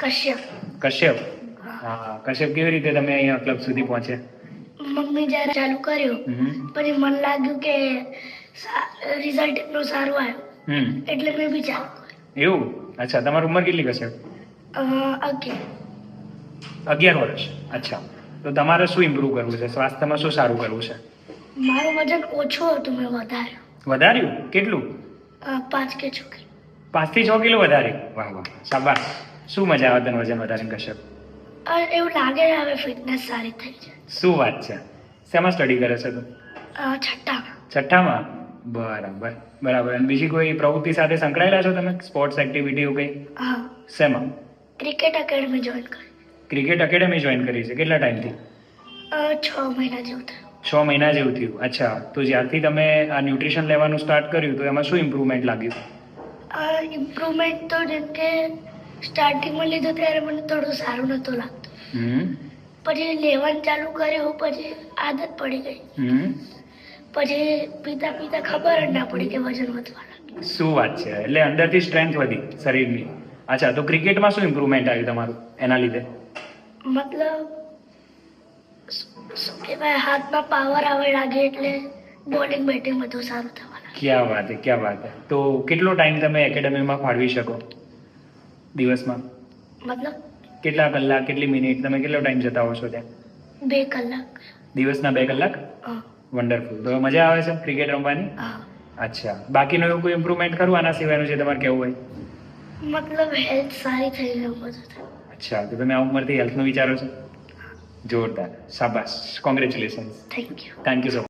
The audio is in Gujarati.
કશ્યપ. કશ્યપ? હા. કશ્યપ કેવી રીતે તમે અહીંયા ક્લબ સુધી પહોંચ્યા મમ્મી જ્યારે ચાલુ કર્યું પછી મને લાગ્યું કે રિઝલ્ટ એટલું સારું આવ્યું. એટલે મેં બી ચાલુ એવું? અચ્છા તમારી ઉંમર કેટલી કશ્યપ? અગિયાર. અગિયાર વર્ષ. અચ્છા. તો તમારે શું ઇમ્પ્રૂવ કરવું છે? સ્વાસ્થ્યમાં શું સારું કરવું છે? મારું વજન ઓછું હતું મેં વધાર્યું. વધાર્યું? કેટલું? પાંચ કે છ કિલો. પાંચથી છ કિલો વધાર્યું વાહ વાહ. શાબાશ. શું મજા આવે તને વજન વધારે કશ્યપ એવું લાગે છે હવે ફિટનેસ સારી થઈ છે શું વાત છે? શેમાં સ્ટડી કરે છે તું? છઠ્ઠામાં. છઠ્ઠામાં? બરાબર બરાબર. અને બીજી કોઈ પ્રવૃત્તિ સાથે સંકળાયેલા છો તમે? સ્પોર્ટ્સ એક્ટિવિટી એવું કંઈ? હા. શેમાં? ક્રિકેટ એકેડમી જોઈન કરી. ક્રિકેટ એકેડમી જોઈન કરી છે. કેટલા ટાઈમથી છ મહિના જેવું થયું. છ મહિના જેવું થયું. અચ્છા. તો જ્યારથી તમે આ ન્યુટ્રિશન લેવાનું સ્ટાર્ટ કર્યું તો એમાં શું ઇમ્પ્રુવમેન્ટ લાગ્યું? ઇમ્પ્રુવમેન્ટ તો જેમ કે સ્ટાર્ટિંગમાં લીધું ત્યારે મને થોડું સારું નહોતું લાગતું. પછી લેવાનું ચાલુ કર્યું પછી આદત પડી ગઈ. હમ. પછી પીતા પીતા ખબર જ ના પડી કે વજન વધવા લાગ્યું. શું વાત છે? એટલે અંદરથી સ્ટ્રેન્થ વધી શરીરની. અચ્છા તો ક્રિકેટમાં શું ઇમ્પ્રુવમેન્ટ આવ્યું તમારું એના લીધે? મતલબ શું કહેવાય હાથમાં પાવર આવે લાગે એટલે બોલિંગ બેટિંગ બધું સારું થવા લાગે ક્યાં વાત ક્યાં વાત તો કેટલો ટાઈમ તમે એકેડેમીમાં ફાળવી શકો? દિવસમાં? મતલબ? કેટલા કલાક કેટલી મિનિટ? તમે કેટલો ટાઈમ જતા હો છો ત્યાં? બે કલાક. દિવસના બે કલાક? વન્ડરફુલ તો મજા આવે છે ક્રિકેટ રમવાની? અચ્છા. બાકીનું એવું કોઈ ઇમ્પ્રુવમેન્ટ કરવું આના સિવાયનું છે તમારે કેવું હોય? મતલબ હેલ્થ સારી થઈ ગયું અચ્છા. તો તમે આ ઉંમરથી હેલ્થનું વિચારો છો? જોરદાર. શાબાશ. Congratulation thank you thank you so